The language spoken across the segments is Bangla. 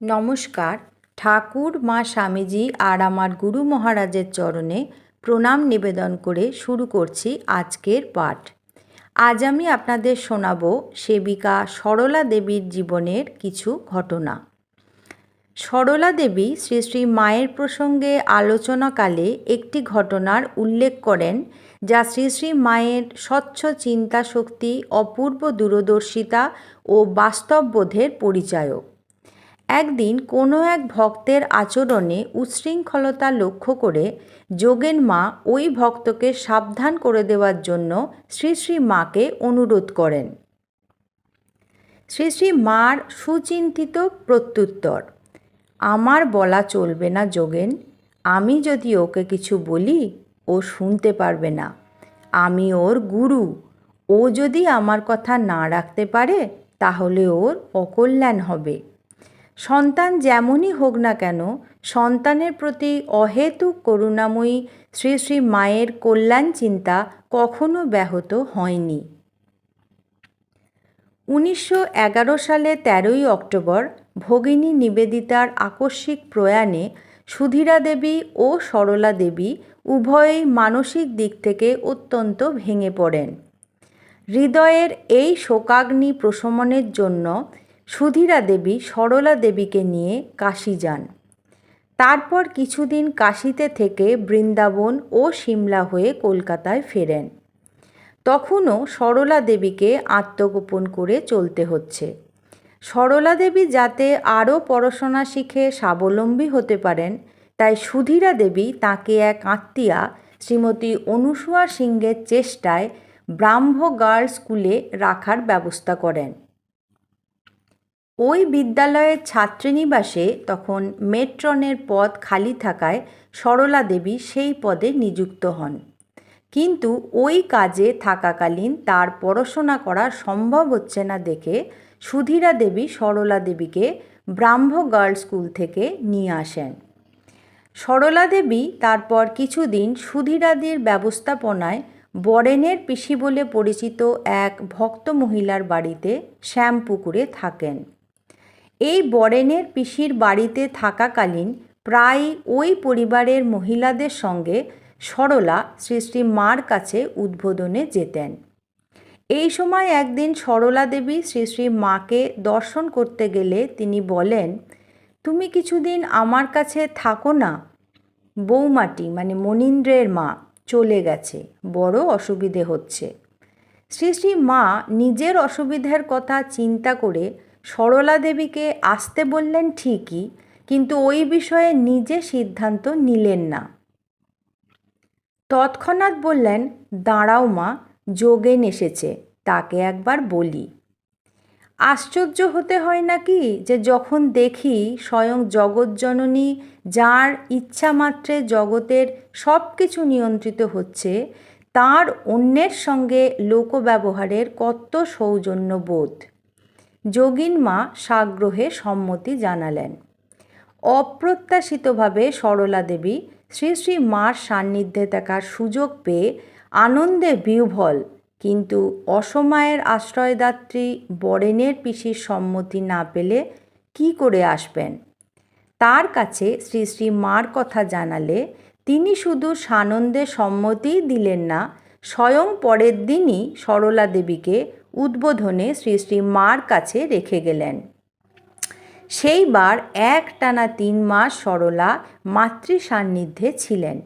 নমস্কার। ঠাকুর, মা স্বামীজি আর আমার গুরু মহারাজের চরণে প্রণাম নিবেদন করে শুরু করছি আজকের পাঠ। আজ আমি আপনাদের শোনাব সেবিকা সরলা দেবীর জীবনের কিছু ঘটনা। সরলা দেবী শ্রী শ্রী মায়ের প্রসঙ্গে আলোচনাকালে একটি ঘটনার উল্লেখ করেন, যা শ্রী শ্রী মায়ের স্বচ্ছ চিন্তা শক্তি অপূর্ব দূরদর্শিতা ও বাস্তববোধের পরিচায়ক। একদিন কোনো এক ভক্তের আচরণে উচ্ছৃঙ্খলতা লক্ষ্য করে যোগেন মা ওই ভক্তকে সাবধান করে দেওয়ার জন্য শ্রী শ্রী মাকে অনুরোধ করেন। শ্রী শ্রী মার সুচিন্তিত প্রত্যুত্তর, আমার বলা চলবে না যোগেন, আমি যদি ওকে কিছু বলি, ও শুনতে পারবে না। আমি ওর গুরু, ও যদি আমার কথা না রাখতে পারে, তাহলে ওর অকল্যাণ হবে। সন্তান যেমনই হোক না কেন, সন্তানের প্রতি অহেতুক করুণাময়ী শ্রী শ্রী মায়ের কল্যাণ চিন্তা কখনো ব্যাহত হয়নি। উনিশশো এগারো সালে তেরোই অক্টোবর ভগিনী নিবেদিতার আকস্মিক প্রয়াণে সুধীরা দেবী ও সরলা দেবী উভয়েই মানসিক দিক থেকে অত্যন্ত ভেঙে পড়েন। হৃদয়ের এই শোকাগ্নি প্রশমনের জন্য সুধীরা দেবী সরলা দেবীকে নিয়ে কাশি যান। তারপর কিছুদিন কাশিতে থেকে বৃন্দাবন ও সিমলা হয়ে কলকাতায় ফেরেন। তখনও সরলা দেবীকে আত্মগোপন করে চলতে হচ্ছে। সরলা দেবী যাতে আরও পড়াশোনা শিখে স্বাবলম্বী হতে পারেন, তাই সুধীরা দেবী তাকে এক আত্মীয়া শ্রীমতী অনুসুয়া সিংহের চেষ্টায় ব্রাহ্ম গার্লস স্কুলে রাখার ব্যবস্থা করেন। ওই বিদ্যালয়ের ছাত্রীনিবাসে তখন মেট্রনের পদ খালি থাকায় সরলা দেবী সেই পদে নিযুক্ত হন। কিন্তু ওই কাজে থাকাকালীন তার পড়াশোনা করা সম্ভব হচ্ছে না দেখে সুধীরা দেবী সরলা দেবীকে ব্রাহ্ম গার্লস স্কুল থেকে নিয়ে আসেন। সরলা দেবী তারপর কিছুদিন সুধীরাদির ব্যবস্থাপনায় বরেনের পিসি বলে পরিচিত এক ভক্ত মহিলার বাড়িতে শ্যামপুকুরে থাকেন। এই বরেনের পিসির বাড়িতে থাকাকালীন প্রায় ওই পরিবারের মহিলাদের সঙ্গে সরলা শ্রী মার কাছে উদ্বোধনে যেতেন। এই সময় একদিন সরলা দেবী শ্রী শ্রী মাকে দর্শন করতে গেলে তিনি বলেন, তুমি কিছুদিন আমার কাছে থাকো না। বৌমাটি মানে মনীন্দ্রের মা, চলে গেছে। বড় অসুবিধে হচ্ছে। শ্রী শ্রী মা নিজের অসুবিধার কথা চিন্তা করে সরলা দেবীকে আসতে বললেন ঠিকই, কিন্তু ওই বিষয়ে নিজে সিদ্ধান্ত নিলেন না। তৎক্ষণাৎ বললেন, দাঁড়াও মা, যোগেন এসেছে, তাকে একবার বলি। আশ্চর্য হতে হয় নাকি যে যখন দেখি স্বয়ং জগৎজননী যার ইচ্ছা মাত্রে জগতের সব কিছু নিয়ন্ত্রিত হচ্ছে, তার অন্যের সঙ্গে লোকব্যবহারের কত সৌজন্যবোধ। যোগিন মা সাগ্রহে সম্মতি জানালেন। অপ্রত্যাশিতভাবে সরলা দেবী শ্রী শ্রী মার সান্নিধ্যে থাকার সুযোগ পেয়ে আনন্দে বিহ্বল, কিন্তু অসময়ের আশ্রয়দাত্রী বরেনের পিসির সম্মতি না পেলে কি করে আসবেন? তার কাছে শ্রী শ্রী মার কথা জানালে তিনি শুধু সানন্দে সম্মতিই দিলেন না, স্বয়ং পরের দিনই সরলা দেবীকে উদ্বোধনে শ্রী শ্রী মার কাছে রেখে গেলেন। সেইবার এক টানা তিন মাস সরলা মাতৃ সান্নিধ্যে ছিলেন।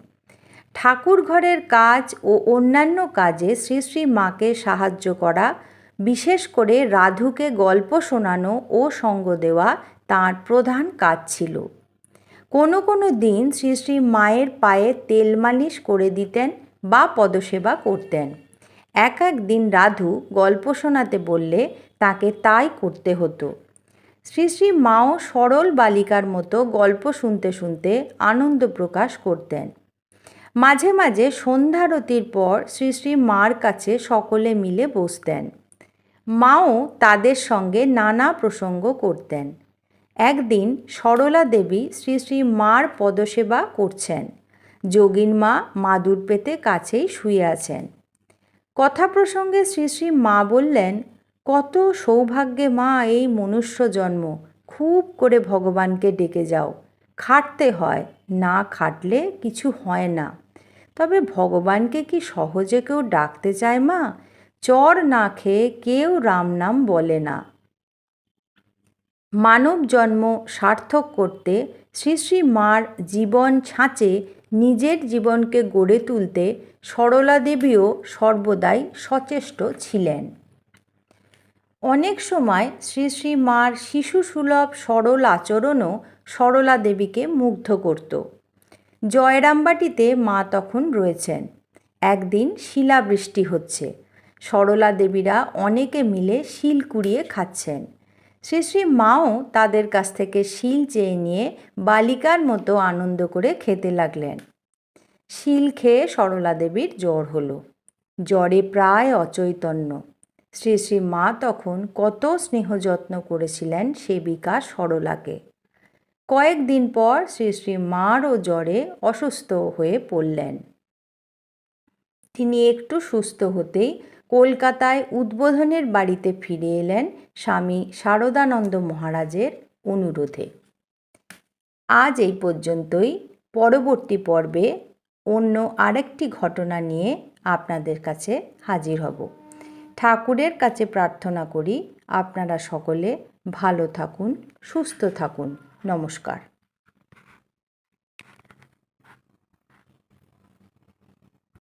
ঠাকুর ঘরের কাজ ও অন্যান্য কাজে শ্রী শ্রী মাকে সাহায্য করা, বিশেষ করে রাধুকে গল্প শোনানো ও সঙ্গ দেওয়া তাঁর প্রধান কাজ ছিল। কোনো কোনো দিন শ্রী শ্রী মায়ের পায়ে তেল মালিশ করে দিতেন বা পদসেবা করতেন। এক এক দিন রাধু গল্প শোনাতে বললে তাকে তাই করতে হতো। শ্রী শ্রী মাও সরল বালিকার মতো গল্প শুনতে শুনতে আনন্দ প্রকাশ করতেন। মাঝে মাঝে সন্ধ্যারতির পর শ্রী শ্রী মার কাছে সকলে মিলে বসতেন। মাও তাদের সঙ্গে নানা প্রসঙ্গ করতেন। একদিন সরলা দেবী শ্রী শ্রী মার পদসেবা করছেন। যোগিন মা মাদুর পেতে কাছেই শুয়ে আছেন। কথা প্রসঙ্গে শ্রী শ্রী মা বললেন, কত সৌভাগ্যে মা, এই মনুষ্য জন্ম। খুব করে ভগবানকে ডেকে যাও। খাটতে হয়, না খাটলে কিছু হয় না। তবে ভগবানকে কি সহজে কেউ ডাকতে চায় মা? চর না খেয়ে কেউ রাম নাম বলে না। মানব জন্ম সার্থক করতে শ্রী শ্রী মার জীবন ছাঁচে নিজের জীবনকে গড়ে তুলতে সরলা দেবীও সর্বদাই সচেষ্ট ছিলেন। অনেক সময় শ্রী শ্রী মার শিশুসুলভ সরল আচরণও সরলা দেবীকে মুগ্ধ করত। জয়রামবাটিতে মা তখন রয়েছেন। একদিন শিলাবৃষ্টি হচ্ছে। সরলা দেবীরা অনেকে মিলে শিল কুড়িয়ে খাচ্ছেন। শ্রী মাও তাদের কাছ থেকে শিল চেয়ে নিয়ে বালিকার মতো আনন্দ করে খেতে লাগলেন। শিল খেয়ে সরলা দেবীর জ্বর হলো। জ্বরে প্রায় অচৈতন্য। শ্রী শ্রী মা তখন কত স্নেহ যত্ন করেছিলেন সেবিকা সরলাকে। কয়েকদিন পর শ্রী শ্রী মারও জ্বরে অসুস্থ হয়ে পড়লেন। তিনি একটু সুস্থ হতেই কলকাতায় উদ্বোধনের বাড়িতে ফিরে এলেন স্বামী শারদানন্দ মহারাজের অনুরোধে। আজ এই পর্যন্তই। পরবর্তী পর্বে অন্য আরেকটি ঘটনা নিয়ে আপনাদের কাছে হাজির হব। ঠাকুরের কাছে প্রার্থনা করি, আপনারা সকলে ভালো থাকুন, সুস্থ থাকুন। নমস্কার।